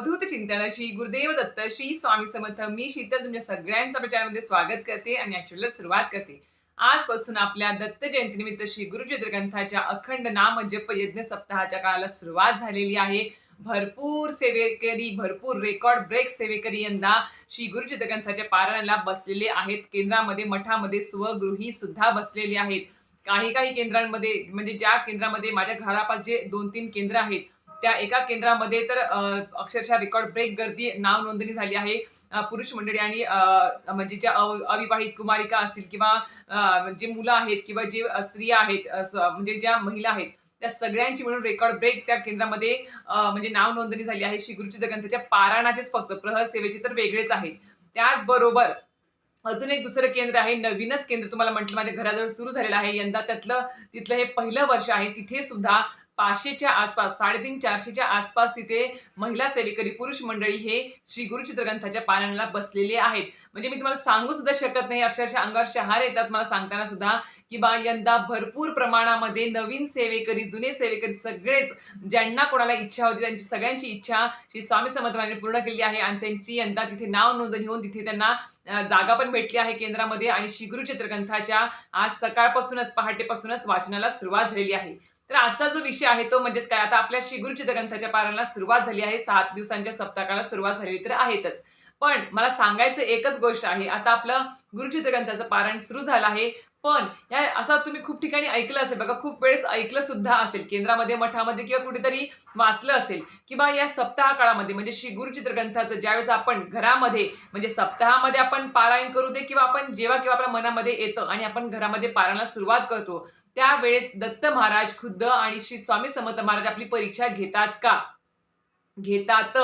अवधूत चिंतन. श्री गुरुदेव दत्त श्री स्वामी समर्थ मी शीतल तुमच्या सगळ्यांचं प्रचारामध्ये स्वागत करते आणि ऍक्च्युअली सुरुवात करते. आजपासून आपल्या दत्त जयंतीनिमित्त श्री गुरुचरित्र ग्रंथाच्या अखंड नाम जप यज्ञ सप्ताहाच्या काळाला सुरुवात झालेली आहे. भरपूर सेवेकरी भरपूर रेकॉर्ड ब्रेक सेवेकरी यंदा श्री गुरुचरित्र ग्रंथाच्या पारायणाला बसलेले आहेत. केंद्रामध्ये मठामध्ये स्वगृही सुद्धा बसलेले आहेत. काही काही केंद्रांमध्ये म्हणजे ज्या केंद्रामध्ये माझ्या घरापास जे दोन तीन केंद्र आहेत त्या एका केंद्रामध्ये तर अक्षरशः रेकॉर्ड ब्रेक गर्दी नाव नोंदणी झाली आहे. पुरुष मंडळी आणि म्हणजे ज्या अव- अविवाहित कुमारिका असतील किंवा जे मुलं आहेत किंवा जे स्त्रिया आहेत असं म्हणजे ज्या महिला आहेत त्या सगळ्यांची मिळून रेकॉर्ड ब्रेक त्या केंद्रामध्ये म्हणजे नाव नोंदणी झाली आहे. श्री गुरुचित्र ग्रंथाच्या पारायणाचेच फक्त प्रहर सेवेचे तर वेगळेच आहेत. त्याचबरोबर अजून एक दुसरं केंद्र आहे नवीनच केंद्र तुम्हाला म्हटलं माझ्या घराजवळ सुरू झालेलं आहे. यंदा त्यातलं तिथलं हे पहिलं वर्ष आहे. तिथे सुद्धा पाचशेच्या आसपास साडेतीन चारशेच्या आसपास तिथे महिला सेवेकरी पुरुष मंडळी हे श्री गुरुचित्र ग्रंथाच्या पारायणाला बसलेले आहेत. म्हणजे मी तुम्हाला सांगू सुद्धा शकत नाही अक्षरशः अंगावर शहार येतात मला सांगताना सुद्धा की बा यंदा भरपूर प्रमाणामध्ये नवीन सेवेकरी जुने सेवेकरी सगळेच ज्यांना कोणाला इच्छा होती त्यांची सगळ्यांची इच्छा श्री स्वामी समर्थांनी पूर्ण केली आहे आणि त्यांची यंदा तिथे नाव नोंदणी होऊन तिथे त्यांना जागा पण भेटली आहे केंद्रामध्ये आणि श्री चित्रग्रंथाच्या आज सकाळपासूनच पहाटेपासूनच वाचनाला सुरुवात झालेली आहे. तर आजचा जो विषय आहे तो म्हणजेच काय? आता आपल्या श्री ग्रंथाच्या पारायणाला सुरुवात झाली आहे. सात दिवसांच्या सप्ताहाला सुरुवात झाली तर आहेतच. पण मला सांगायचं एकच गोष्ट आहे. आता आपलं गुरुचित ग्रंथाचं पारायण सुरू झालं आहे. पण या असं तुम्ही खूप ठिकाणी ऐकलं असेल. बघा खूप वेळेस ऐकलं सुद्धा असेल. केंद्रामध्ये मठामध्ये किंवा कुठेतरी वाचलं असेल. किंवा या सप्ताह काळामध्ये म्हणजे श्री गुरुचित्र ग्रंथाचं ज्यावेळेस आपण घरामध्ये म्हणजे सप्ताहामध्ये आपण पारायण करू दे किंवा आपण जेव्हा किंवा आपल्या मनामध्ये येतं आणि आपण घरामध्ये पारायणाला सुरुवात करतो त्यावेळेस दत्त महाराज खुद्द आणि श्री स्वामी समर्थ महाराज आपली परीक्षा घेतात का? घेतात.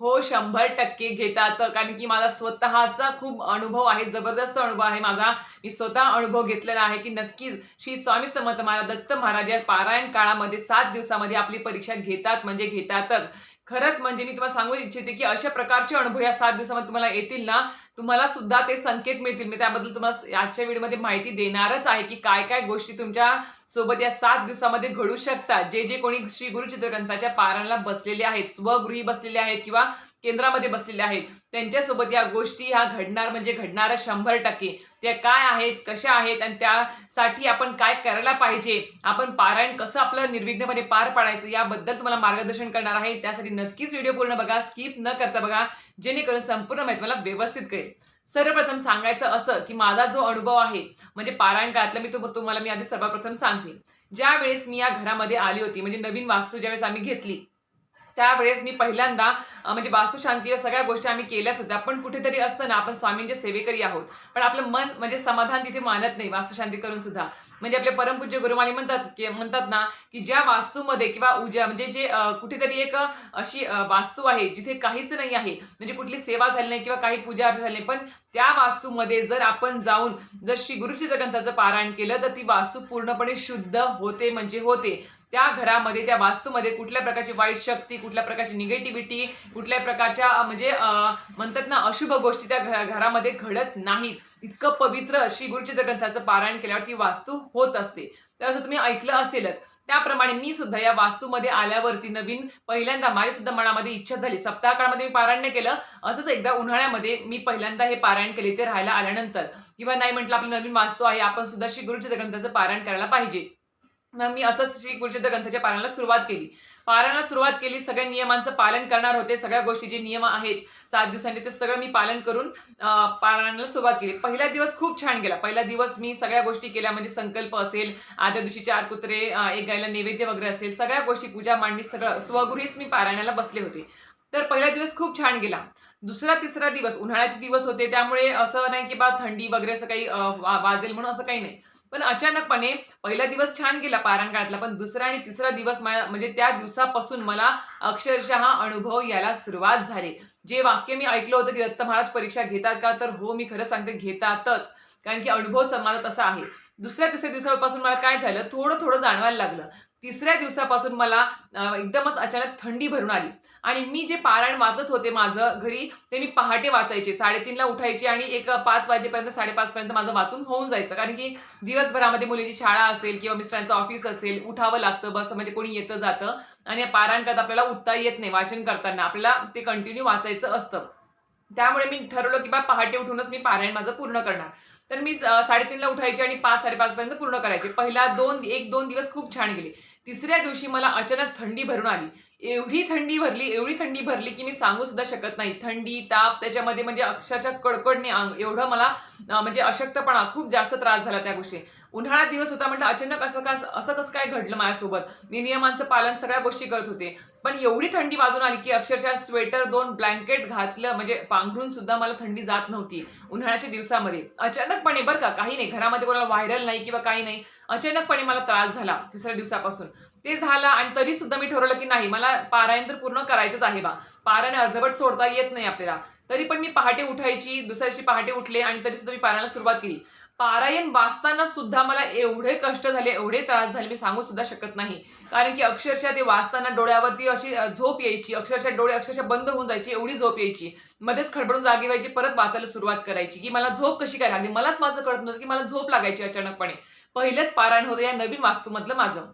हो शंभर टक्के घेतात. कारण की माझा स्वतःचा खूप अनुभव आहे जबरदस्त अनुभव आहे माझा. मी स्वतः अनुभव घेतलेला आहे की नक्कीच श्री स्वामी समर्थ महाराज दत्त महाराज या पारायण काळामध्ये सात दिवसामध्ये आपली परीक्षा घेतात म्हणजे घेतातच. खरंच म्हणजे मी तुम्हाला सांगू इच्छिते की अशा प्रकारचे अनुभव या सात दिवसामध्ये तुम्हाला येतील ना? तुम्हाला सुद्धा ते संकेत मिळतील. मी त्याबद्दल तुम्हाला आजच्या व्हिडिओमध्ये माहिती देणारच आहे की काय काय गोष्टी तुमच्या सोबत या सात दिवसामध्ये घडू शकतात. जे जे कोणी श्री गुरु ग्रंथाच्या पारायणाला बसलेले आहेत स्वगृही बसलेले आहेत किंवा केंद्रामध्ये बसलेले आहेत त्यांच्यासोबत या गोष्टी ह्या घडणार म्हणजे घडणार शंभर टक्के. त्या काय आहेत कशा आहेत आणि त्यासाठी आपण काय करायला पाहिजे? आपण पारायण कसं आपलं निर्विघ्नपणे पार पाडायचं याबद्दल तुम्हाला मार्गदर्शन करणार आहे. त्यासाठी नक्कीच व्हिडिओ पूर्ण बघा स्किप न करता बघा जेणेकरून संपूर्ण माहिती मला व्यवस्थित कळेल. सर्वप्रथम सांगायचं असं की माझा जो अनुभव आहे म्हणजे पारायण काळातला मी तो तुम्हाला मी आधी सर्वप्रथम सांगते. ज्या वेळेस मी या घरामध्ये आली होती म्हणजे नवीन वास्तू ज्यावेळेस आम्ही घेतली त्यावेळेस मी पहिल्यांदा म्हणजे वास्तुशांती या सगळ्या गोष्टी आम्ही केल्याच होत्या. पण कुठेतरी असताना आपण स्वामींचे सेवेकरी आहोत. पण आपलं मन म्हणजे समाधान तिथे मानत नाही वास्तुशांती करून सुद्धा. म्हणजे आपले परमपूज्य गुरुमाली म्हणतात की म्हणतात ना की ज्या वास्तूमध्ये किंवा उजा म्हणजे जे कुठेतरी एक अशी वास्तू आहे जिथे काहीच नाही आहे म्हणजे कुठली सेवा झाली नाही किंवा काही पूजा अर्चा झाली नाही पण त्या वास्तूमध्ये जर आपण जाऊन जर श्री गुरुचित्रग्रंथाचं पारायण केलं तर ती वास्तू पूर्णपणे शुद्ध होते म्हणजे होते. त्या घरामध्ये त्या वास्तूमध्ये कुठल्या प्रकारची वाईट शक्ती कुठल्या प्रकारची निगेटिव्हिटी कुठल्या प्रकारच्या म्हणजे म्हणतात ना अशुभ गोष्टी त्या घरा घरामध्ये घडत नाहीत. इतकं पवित्र श्री गुरुचित्र ग्रंथाचं पारायण केल्यावर ती वास्तू होत असते. तर असं तुम्ही ऐकलं असेलच. त्याप्रमाणे मी सुद्धा या वास्तूमध्ये आल्यावरती नवीन पहिल्यांदा माझ्या सुद्धा मनामध्ये इच्छा झाली. सप्ताह काळामध्ये मी पारायण केलं. असंच एकदा उन्हाळ्यामध्ये मी पहिल्यांदा हे पारायण केले ते राहायला आल्यानंतर. किंवा नाही म्हटलं आपलं नवीन वास्तू आहे आपण सुद्धा श्री गुरुचित्र ग्रंथाचं पारायण करायला पाहिजे. मग मी असंच श्री गुरुचित्र ग्रंथाच्या पारायणाला सुरुवात केली. पारायणाला सुरुवात केली सगळ्या नियमांचं पालन करणार होते सगळ्या गोष्टी जे नियम आहेत सात दिवसांनी ते सगळं मी पालन करून अं, पारायणाला सुरुवात केली. पहिला दिवस खूप छान गेला. पहिला दिवस मी सगळ्या गोष्टी केल्या म्हणजे संकल्प असेल आदल्या दिवशी चार कुत्रे एक गायला नैवेद्य वगैरे असेल सगळ्या गोष्टी पूजा मांडणी सगळं स्वगृहीच मी पारायणाला बसले होते. तर पहिला दिवस खूप छान गेला. दुसरा तिसरा दिवस उन्हाळ्याचे दिवस होते त्यामुळे असं नाही की बा थंडी वगैरे असं काही वाजेल म्हणून असं काही नाही. पण अचानकपणे पहिला दिवस छान गेला पारायण काळातला पण दुसरा आणि तिसरा दिवस म्हणजे त्या दिवसापासून मला अक्षरशः अनुभव यायला सुरुवात झाली. जे वाक्य मी ऐकलं होतं की दत्त महाराज परीक्षा घेतात का तर हो मी खरं सांगते घेतातच. कारण की अनुभव समाजात असा तसा आहे. दुसऱ्या तिसऱ्या दिवसापासून मला काय झालं थोडं थोडं जाणवायला लागलं. तिसऱ्या दिवसापासून मला एकदमच अचानक थंडी भरून आली. आणि मी जे पारायण वाचत होते माझं घरी ते मी पहाटे वाचायचे. साडेतीनला उठायचे आणि एक पाच वाजेपर्यंत साडेपाच पर्यंत माझं वाचून होऊन जायचं. कारण की दिवसभरामध्ये मुलीची शाळा असेल किंवा मिस्टरांचं ऑफिस असेल उठावं लागतं बस म्हणजे कोणी येतं जातं. आणि पारायण करता आपल्याला उठता येत नाही वाचन करताना. आपल्याला ते कंटिन्यू वाचायचं असतं. त्यामुळे मी ठरवलं की बा पहाटे उठूनच मी पारायण माझं पूर्ण करणार. तर मी साडेतीनला उठायची आणि पाच साडेपाच पर्यंत पूर्ण करायचे. पहिला दोन एक दोन दिवस खूप छान गेले. तिसऱ्या दिवशी मला अचानक थंडी भरून आली. एवढी थंडी भरली एवढी थंडी भरली की मी सांगू सुद्धा शकत नाही. थंडी ताप त्याच्यामध्ये म्हणजे अक्षरशः कडकडणे अंग एवढं मला म्हणजे अशक्तपणा खूप जास्त त्रास झाला त्या गोष्टी. उन्हाळ्यात दिवस होता म्हटलं अचानक असं का असं कसं काय घडलं माझ्यासोबत? मी नियमांचं पालन सगळ्या गोष्टी करत होते. पण एवढी थंडी वाजून आली की अक्षरशः स्वेटर दोन ब्लँकेट घातलं म्हणजे पांघरून सुद्धा मला थंडी जात नव्हती उन्हाळ्याच्या दिवसामध्ये. अचानकपणे बरं का काही नाही. घरामध्ये कोणाला व्हायरल नाही किंवा काही नाही. अचानकपणे मला त्रास झाला तिसऱ्या दिवसापासून. ते झालं आणि तरी सुद्धा मी ठरवलं की नाही मला पारायण तर पूर्ण करायचंच आहे बा. पारायण अर्धवट सोडता येत नाही आपल्याला. तरी पण मी पहाटे उठायची दुसऱ्या दिवशी पहाटे उठले आणि तरी सुद्धा मी पारायणाला सुरुवात केली. पारायण वाचताना सुद्धा मला एवढे कष्ट झाले एवढे त्रास झाले मी सांगू सुद्धा शकत नाही. कारण की अक्षरशः ते वाचताना डोळ्यावरती अशी झोप यायची. अक्षरशः डोळे अक्षरशः बंद होऊन जायची एवढी झोप यायची. मध्येच खडबडून जागी व्हायची परत वाचायला सुरुवात करायची की मला झोप कशी काय लागली? मलाच माझं कळत नव्हतं की मला झोप लागायची अचानकपणे. पहिलंच पारायण होतं या नवीन वास्तूमधलं माझं.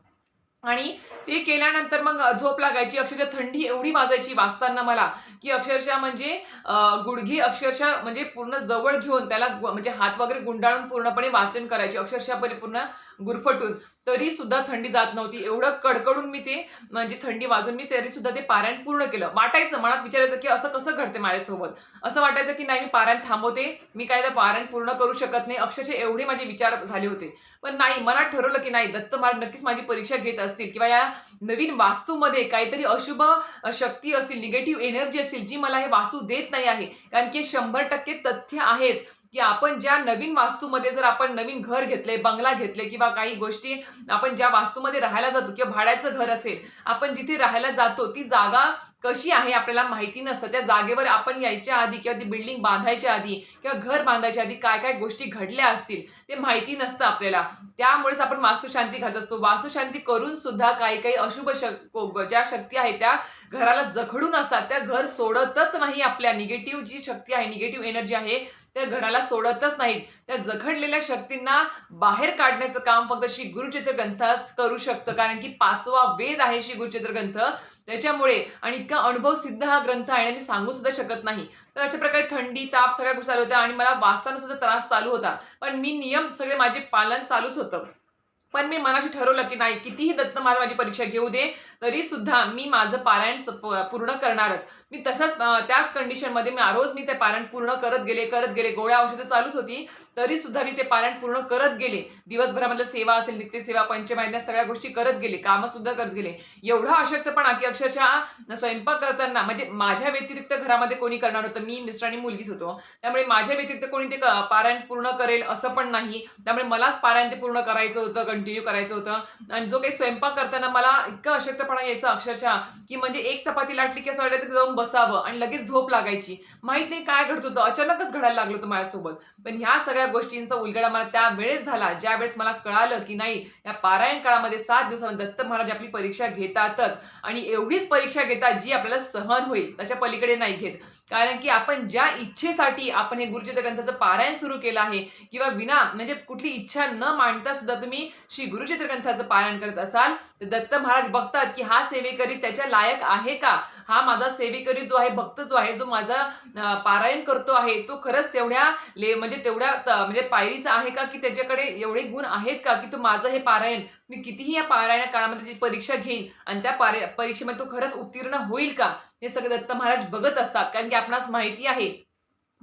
आणि ते केल्यानंतर मग झोप लागायची. अक्षरशः थंडी एवढी वाजायची वाचताना मला की अक्षरशः म्हणजे अं, गुडघे अक्षरशः म्हणजे पूर्ण जवळ घेऊन त्याला म्हणजे हात वगैरे गुंडाळून पूर्णपणे वाचन करायचे. अक्षरशः पूर्ण गुरफटून. तरी सुद्धा थंडी जात नव्हती. एवढं कडकडून मी ते म्हणजे थंडी वाजून मी तरी सुद्धा ते पारायण पूर्ण केलं. वाटायचं मनात विचारायचं की असं कसं घडते माझ्यासोबत? असं वाटायचं की नाही मी पारायण थांबवते. मी काय तर पारायण पूर्ण करू शकत नाही. अक्षरशः एवढे माझे विचार झाले होते. पण नाही मनात ठरवलं की नाही दत्त महाराज नक्कीच माझी परीक्षा घेत असतील किंवा या नवीन वास्तूमध्ये काहीतरी अशुभ शक्ती असतील निगेटिव्ह एनर्जी असेल जी मला हे वाचू देत नाही आहे. कारण की शंभर टक्के तथ्य आहेच की आपण ज्या नवीन वास्तूमध्ये जर आपण नवीन घर घेतले बंगला घेतले किंवा काही गोष्टी आपण ज्या वास्तूमध्ये राहायला जातो किंवा भाड्याचं घर असेल आपण जिथे राहायला जातो ती जागा कशी आहे आपल्याला माहिती नसतं. त्या जागेवर आपण यायच्या आधी किंवा ती बिल्डिंग बांधायच्या आधी किंवा घर बांधायच्या आधी काय काय गोष्टी घडल्या असतील ते माहिती नसतं आपल्याला. त्यामुळेच आपण वास्तुशांती घात असतो. वास्तुशांती करून सुद्धा काही काही अशुभ शक ज्या शक्ती आहेत त्या घराला जखडून असतात. त्या घर सोडतच नाही आपल्या. निगेटिव्ह जी शक्ती आहे निगेटिव्ह एनर्जी आहे त्या घराला सोडतच नाहीत. त्या जखडलेल्या शक्तींना बाहेर काढण्याचं काम फक्त श्री गुरुचित्र ग्रंथच करू शकतं. कारण की पाचवा वेद आहे श्री गुरुचित्र ग्रंथ. त्याच्यामुळे आणि इतका अनुभव सिद्ध हा ग्रंथ आहे आणि मी सांगू सुद्धा शकत नाही. तर अशा प्रकारे थंडी ताप सगळ्या गोष्टी चालू होत्या आणि मला वाचताना सुद्धा त्रास चालू होता. पण मी नियम सगळे माझे पालन चालूच होतं. पण मी मनाशी ठरवलं की नाही कितीही दत्त मला माझी परीक्षा घेऊ दे तरी सुद्धा मी माझं पारायण पूर्ण करणारच. मी तसंच त्याच कंडिशनमध्ये मी रोज मी ते पारायण पूर्ण करत गेले करत गेले गोळ्या औषधं चालूच होती. तरी सुद्धा मी ते पारायण पूर्ण करत गेले. दिवसभरामधलं सेवा असेल नित्यसेवा पंचमायद्या सगळ्या गोष्टी करत गेले कामं सुद्धा करत गेले. एवढा अशक्तपणा की अक्षरशः स्वयंपाक करताना म्हणजे माझ्या व्यतिरिक्त घरामध्ये कोणी करणार होतं? मी मिस्टर आणि मुलगीच होतो. त्यामुळे माझ्या व्यतिरिक्त कोणी ते पारायण पूर्ण करेल असं पण नाही. त्यामुळे मलाच पारायण ते पूर्ण करायचं होतं कंटिन्यू करायचं होतं. आणि जो काही स्वयंपाक करताना मला इतकं अशक्तपणा यायचा अक्षरशः की म्हणजे एक चपाती लाटली की असं वाटायचं की जाऊन बसावं आणि लगेच झोप लागायची. माहीत नाही काय घडत होतं. अचानकच घडायला लागलं होतं माझ्यासोबत. पण ह्या सगळ्या गोष्टींचा उलगडा मला त्या वेळेस झाला ज्यावेळेस मला कळालं की नाही या पारायण काळामध्ये सात दिवसामध्ये दत्त महाराज आपली परीक्षा घेतातच. आणि एवढीच परीक्षा घेतात जी आपल्याला सहन होईल त्याच्या पलीकडे नाही घेत. कारण की आपण ज्या इच्छेसाठी आपण हे गुरुचित्र ग्रंथाचं पारायण सुरू केलं आहे किंवा विना म्हणजे कुठली इच्छा न मांडता सुद्धा तुम्ही श्री गुरुचित्र ग्रंथाचं पारायण करत असाल तर दत्त महाराज बघतात की हा सेवेकरी त्याच्या लायक आहे का? हा माझा सेवेकरी जो आहे भक्त जो आहे जो माझा पारायण करतो आहे तो खरंच तेवढ्या ले म्हणजे तेवढ्या त- म्हणजे पायरीचा आहे का की त्याच्याकडे एवढे गुण आहेत का की तो माझं हे पारायण मी कितीही या पारायण काळामध्ये जी परीक्षा घेईन आणि त्या पारे परीक्षेमध्ये तो खरंच उत्तीर्ण होईल का हे सगळे दत्त महाराज बघत असतात. कारण की आपणास माहिती आहे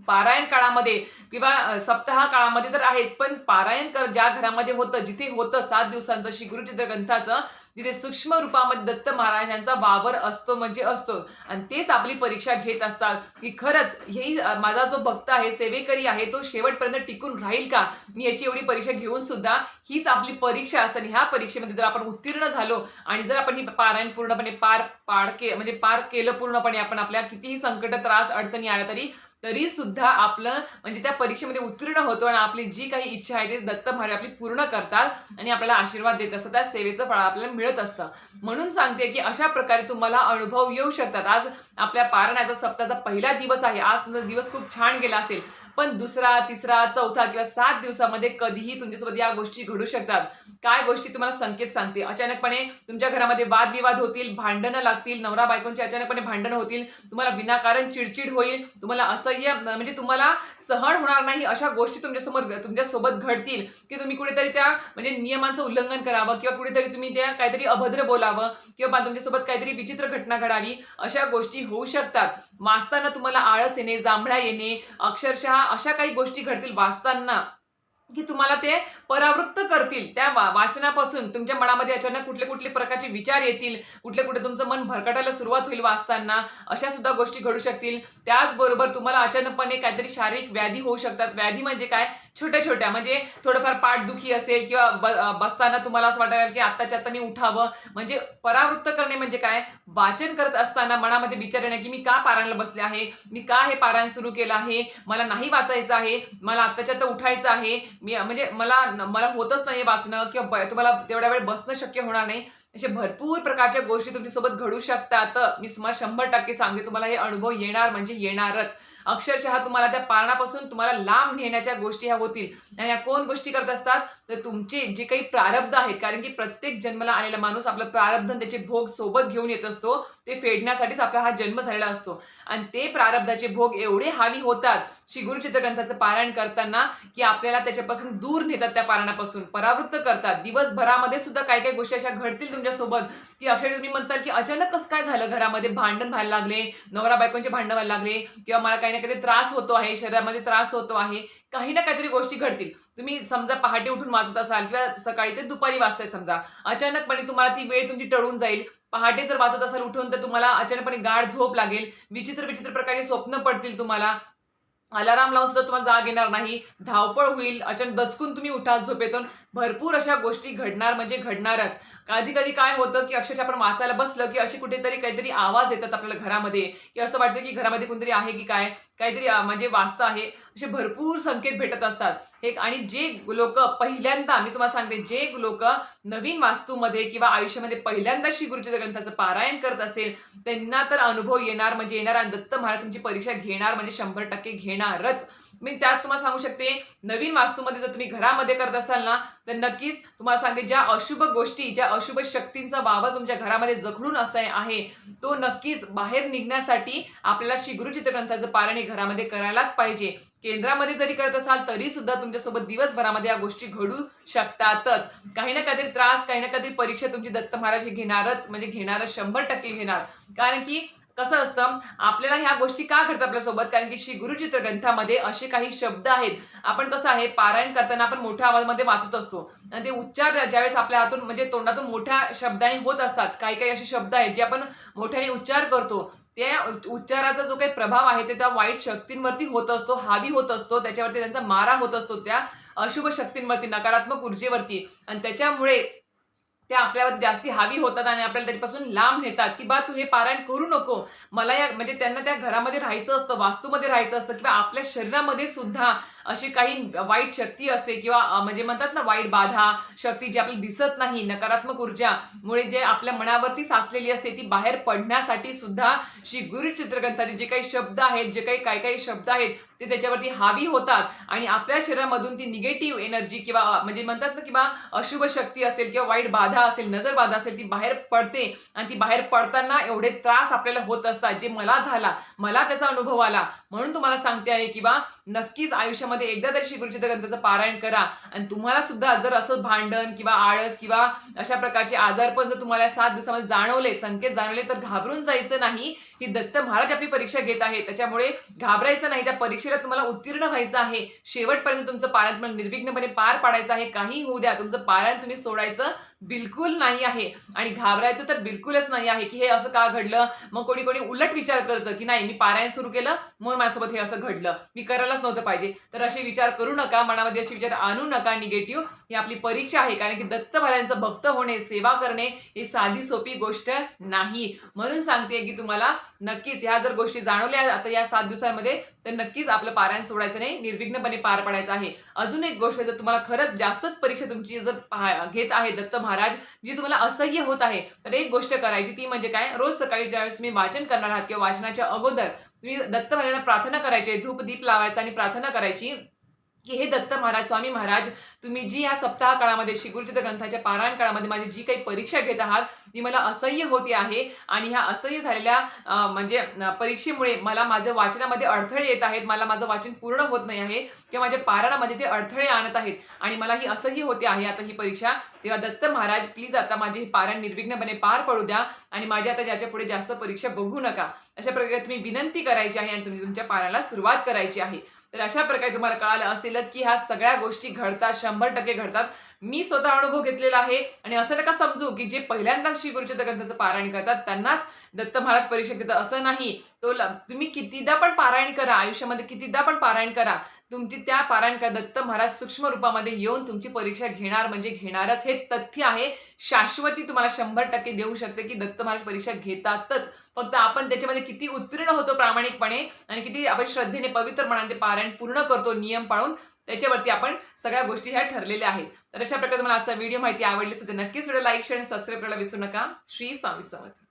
पारायण काळामध्ये किंवा सप्ताह काळामध्ये तर आहेच पण पारायण कर ज्या घरामध्ये होतं जिथे होतं सात दिवसांचं श्री गुरुचित्र ग्रंथाचं जिथे सूक्ष्म रूपामध्ये दत्त महाराजांचा वावर असतो म्हणजे असतो. आणि तेच आपली परीक्षा घेत असतात. की खरंच ही माझा जो भक्त आहे सेवेकरी आहे तो शेवटपर्यंत टिकून राहील का? मी याची एवढी परीक्षा घेऊन सुद्धा हीच आपली परीक्षा असते आणि ह्या परीक्षेमध्ये जर आपण उत्तीर्ण झालो आणि जर आपण ही पारायण पूर्णपणे पार पार के म्हणजे पार केलं पूर्णपणे आपण आपल्या कितीही संकट त्रास अडचणी आल्या तरी तरी सुद्धा आपलं म्हणजे त्या परीक्षेमध्ये उत्तीर्ण होतो आणि आपली जी काही इच्छा आहे ते दत्त महाराज आपली पूर्ण करतात आणि आपल्याला आशीर्वाद देत असतात त्या सेवेचं फळ आपल्याला मिळत असतं. म्हणून सांगते की अशा प्रकारे तुम्हाला अनुभव येऊ शकतात. आज आपल्या पारण्याचा सप्ताहाचा पहिला दिवस आहे. आज तुमचा दिवस खूप छान गेला असेल. पण दुसरा तिसरा चौथा किंवा सात दिवसामध्ये कधीही तुमच्यासोबत या गोष्टी घडू शकतात. काय गोष्टी तुम्हाला संकेत सांगते? अचानकपणे तुमच्या घरामध्ये वादविवाद होतील भांडणं लागतील नवरा बायकोंची अचानकपणे भांडणं होतील तुम्हाला विनाकारण चिडचिड होईल तुम्हाला असह्य म्हणजे तुम्हाला सहन होणार नाही अशा गोष्टी तुमच्यासमोर तुमच्यासोबत घडतील. की तुम्ही कुठेतरी त्या म्हणजे नियमांचं उल्लंघन करावं किंवा कुठेतरी तुम्ही त्या काहीतरी अभद्र बोलावं किंवा तुमच्यासोबत काहीतरी विचित्र घटना घडावी अशा गोष्टी होऊ शकतात. वाचताना तुम्हाला आळस येणे जांभळा येणे अक्षरशः अशा काही गोष्टी घडतील वाचताना की तुम्हाला ते परावृत्त करतील. त्या वा- वाचनापासून तुमच्या मनामध्ये अचानक कुठले कुठले प्रकारचे विचार येतील कुठले कुठे तुमचं मन भरकटायला सुरुवात होईल वाचताना अशा सुद्धा गोष्टी घडू शकतील. त्याचबरोबर तुम्हाला अचानकपणे काहीतरी शारीरिक व्याधी होऊ शकतात. व्याधी म्हणजे काय? छोट्या छोट्या म्हणजे थोडंफार पाठदुखी असेल किंवा ब- बसताना तुम्हाला असं वाटायला की आत्ताच्या आता मी उठावं. म्हणजे परावृत्त करणे म्हणजे काय? वाचन करत असताना मनामध्ये विचार येणं की मी का पारायणला बसले आहे? मी का हे पारायण सुरू केलं आहे? मला नाही वाचायचं आहे. मला आत्ताच्या आता उठायचं आहे. मी म्हणजे मला मला होतच नाही वाचणं किंवा तुम्हाला तेवढ्या वेळ बसणं शक्य होणार नाही. अशा भरपूर प्रकारच्या गोष्टी तुमच्यासोबत घडू शकतात मी तुम्हाला शंभर टक्के सांगते तुम्हाला हे अनुभव येणार म्हणजे येणारच. अक्षरशः तुम्हाला त्या पारणापासून तुम्हाला लांब नेण्याच्या गोष्टी ह्या होतील. आणि या कोण गोष्टी करत असतात? तर तुमचे जे काही प्रारब्ध आहेत कारण की प्रत्येक जन्माला आलेला माणूस आपलं प्रारब्ध त्याचे भोग सोबत घेऊन येत असतो ते फेडण्यासाठीच आपला हा जन्म झालेला असतो. आणि ते प्रारब्धाचे भोग एवढे हावी होतात श्री गुरुचित्र ग्रंथाचं पारायण करताना की आपल्याला त्याच्यापासून दूर नेतात त्या पारायणापासून परावृत्त करतात. दिवसभरामध्ये सुद्धा काही काही गोष्टी अशा घडतील तुमच्यासोबत की अक्षरशः तुम्ही म्हणताल की अचानक कसं काय झालं घरामध्ये? भांडण व्हायला लागले नवरा बायकोंचे भांडण व्हायला लागले किंवा मला काही ना काही त्रास होतो आहे शरीरामध्ये त्रास होतो आहे. काही ना काहीतरी गोष्टी घडतील. तुम्ही समजा पहाटे उठून वाचत असाल किंवा सकाळी ते दुपारी वाचताय समजा अचानकपणे तुम्हाला ती वेळ तुमची टळून जाईल. पहाटे जर वाचत असाल उठून तर तुम्हाला अचानकपणे गाढ झोप लागेल. विचित्र विचित्र प्रकारे स्वप्न पडतील तुम्हाला. अलाराम लावून सुद्धा तुम्हाला जाग येणार नाही. धावपळ होईल. अचानक दचकून तुम्ही उठाल झोपेतून. भरपूर अशा गोष्टी घडणार म्हणजे घडणारच. कधी कधी काय होतं की अक्षरशः आपण वाचायला बसलं की अशी कुठेतरी काहीतरी आवाज येतात आपल्याला घरामध्ये की असं वाटतं की घरामध्ये कोणतरी आहे की काय? काहीतरी म्हणजे वाचतं आहे. असे भरपूर संकेत भेटत असतात. हे आणि जे लोक पहिल्यांदा मी तुम्हाला सांगते जे लोक नवीन वास्तूमध्ये किंवा आयुष्यामध्ये पहिल्यांदा श्री गुरुचरित्र ग्रंथाचं पारायण करत असेल त्यांना तर अनुभव येणार म्हणजे येणार आणि दत्त महाराज तुमची परीक्षा घेणार म्हणजे शंभर टक्के घेणारच. मी त्यात तुम्हाला सांगू शकते नवीन वास्तूमध्ये जर तुम्ही घरामध्ये करत असाल ना तर नक्कीच तुम्हाला सांगते ज्या अशुभ गोष्टी ज्या अशुभ शक्तींचा वावर तुमच्या घरामध्ये जखडून असा आहे तो नक्कीच बाहेर निघण्यासाठी आपल्याला शिगुरुचित्रग्रंथाचं गुरुचित्र ग्रंथाचं हे घरामध्ये करायलाच पाहिजे. केंद्रामध्ये जरी करत असाल तरी सुद्धा तुमच्यासोबत दिवसभरामध्ये या गोष्टी घडू शकतातच. काही ना काहीतरी त्रास काही ना काहीतरी परीक्षा तुमची दत्त महाराज हे घेणारच म्हणजे घेणारच शंभर टक्के घेणार. कारण की कसं असतं? आपल्याला ह्या गोष्टी का घडतात आपल्यासोबत? कारण की श्री गुरुचित्र ग्रंथामध्ये असे काही शब्द आहेत. आपण कसं आहे? पारायण करताना आपण मोठ्या आवाजामध्ये वाचत असतो. आणि ते उच्चार ज्यावेळेस आपल्या हातून म्हणजे तोंडातून मोठ्या शब्दाने होत असतात काही काही असे शब्द आहेत जे आपण मोठ्याने उच्चार करतो. त्या उच्चाराचा जो काही प्रभाव आहे ते त्या वाईट शक्तींवरती होत असतो हावी होत असतो. त्याच्यावरती त्यांचा मारा होत असतो त्या अशुभ शक्तींवरती नकारात्मक ऊर्जेवरती. आणि त्याच्यामुळे त्या आपल्यावर जास्ती हावी होतात आणि आपल्याला त्याच्यापासून लांब नेतात की बा तू हे पारायण करू नको. मला या म्हणजे त्यांना त्या घरामध्ये राहायचं असतं वास्तूमध्ये राहायचं असतं किंवा आपल्या शरीरामध्ये सुद्धा अशी काही वाईट शक्ती असते किंवा म्हणजे म्हणतात ना वाईट बाधा शक्ती जी आपल्याला दिसत नाही नकारात्मक ऊर्जामुळे जे आपल्या मनावरती साचलेली असते ती बाहेर पडण्यासाठी सुद्धा श्री गुरु चित्रग्रंथाचे जे काही शब्द आहेत जे काही काही काही शब्द आहेत ते त्याच्यावरती हावी होतात आणि आपल्या शरीरामधून ती निगेटिव्ह एनर्जी किंवा म्हणजे म्हणतात ना किंवा अशुभ शक्ती असेल किंवा वाईट बाधा असेल नजर बाधा असेल ती बाहेर पडते आणि ती बाहेर पडताना एवढे त्रास आपल्याला होत असतात जे मला झाला मला त्याचा अनुभव आला म्हणून तुम्हाला सांगते आहे की बा नक्कीच आयुष्यामध्ये एकदा तरी श्री ग्रंथाचं पारायण करा. आणि तुम्हाला सुद्धा जर असं भांडण किंवा आळस किंवा अशा प्रकारचे आजारपण जर तुम्हाला सात दिवसामध्ये जाणवले संकेत जाणवले तर घाबरून जायचं नाही. ही दत्त महाराज आपली परीक्षा घेत आहे. त्याच्यामुळे घाबरायचं नाही. त्या परीक्षेला तुम्हाला उत्तीर्ण व्हायचं आहे. शेवटपर्यंत तुमचं पारायण तुम्हाला निर्विघ्नपणे पार पाडायचं आहे. काही होऊ द्या. तुमचं पारायण तुम्ही सोडायचं बिलकुल नाही आहे. आणि घाबरायचं तर बिलकुलच नाही आहे की हे असं का घडलं? मग कोणी कोणी उलट विचार करतं की नाही मी पारायण सुरू केलं म्हणून माझ्यासोबत हे असं घडलं. मी करायलाच नव्हतं पाहिजे. तर असे विचार करू नका मनामध्ये असे विचार आणू नका निगेटिव्ह ही आपली परीक्षा आहे कारण की दत्त महाराजांचं भक्त होणे सेवा करणे ही साधी सोपी गोष्ट नाही. म्हणून सांगते की तुम्हाला नक्कीच ह्या जर गोष्टी जाणवल्या आता या सात दिवसांमध्ये तर नक्कीच आपलं पारायण सोडायचं नाही निर्विघ्नपणे पार पडायचं आहे. अजून एक गोष्ट जर तुम्हाला खरंच जास्तच परीक्षा तुमची जर घेत आहे दत्त महाराज जी म्हणजे तुम्हाला असह्य होत आहे तर एक गोष्ट करायची ती म्हणजे काय? रोज सकाळी ज्यावेळेस तुम्ही वाचन करणार आहात किंवा वाचनाच्या अगोदर तुम्ही दत्त महाराजांना प्रार्थना करायची धूप दीप लावायचा आणि प्रार्थना करायची की हे दत्त महाराज स्वामी महाराज तुम्ही जी या सप्ताह काळामध्ये श्री गुरुचित्र ग्रंथाच्या पारायण काळामध्ये माझी जी काही परीक्षा घेत आहात ती मला असह्य होती आहे आणि ह्या असह्य झालेल्या म्हणजे परीक्षेमुळे मला माझं वाचनामध्ये अडथळे येत आहेत मला माझं वाचन पूर्ण होत नाही आहे किंवा माझ्या पारायणामध्ये ते अडथळे आणत आहेत आणि मला ही असह्य होते आहे आता ही परीक्षा. तेव्हा दत्त महाराज प्लीज आता माझे हे पारायण निर्विघ्नपणे पार पडू द्या आणि माझ्या आता ज्याच्या पुढे जास्त परीक्षा बघू नका. अशा प्रकारे तुम्ही विनंती करायची आहे आणि तुम्ही तुमच्या पारायणाला सुरुवात करायची आहे. तर अशा प्रकारे तुम्हाला कळालं असेलच की ह्या सगळ्या गोष्टी घडतात शंभर टक्के घडतात. मी स्वतः अनुभव घेतलेला आहे आणि असं नका समजू की जे पहिल्यांदा श्री गुरुचित ग्रंथाचं पारायण करतात त्यांनाच दत्त महाराज परीक्षा घेतात असं नाही. तो ल- तुम्ही कितीदा पण पारायण करा आयुष्यामध्ये कितीदा पण पारायण करा तुमची त्या पारायण करा. दत्त महाराज सूक्ष्म रूपामध्ये येऊन तुमची परीक्षा घेणार म्हणजे घेणारच. हे तथ्य आहे. शाश्वती तुम्हाला शंभर टक्के देऊ शकते की दत्त महाराज परीक्षा घेतातच. फक्त आपण त्याच्यामध्ये किती उत्तीर्ण होतो प्रामाणिकपणे आणि किती आपण श्रद्धेने पवित्र मनाने ते पारायण पूर्ण करतो नियम पाळून त्याच्यावरती आपण सगळ्या गोष्टी ह्या ठरलेल्या आहेत. तर अशा प्रकारे तुम्हाला आजचा व्हिडिओ माहिती आवडली असेल तर नक्कीच व्हिडिओ लाईक शेअर आणि सबस्क्राईब करायला विसरू नका. श्री स्वामी समर्थ.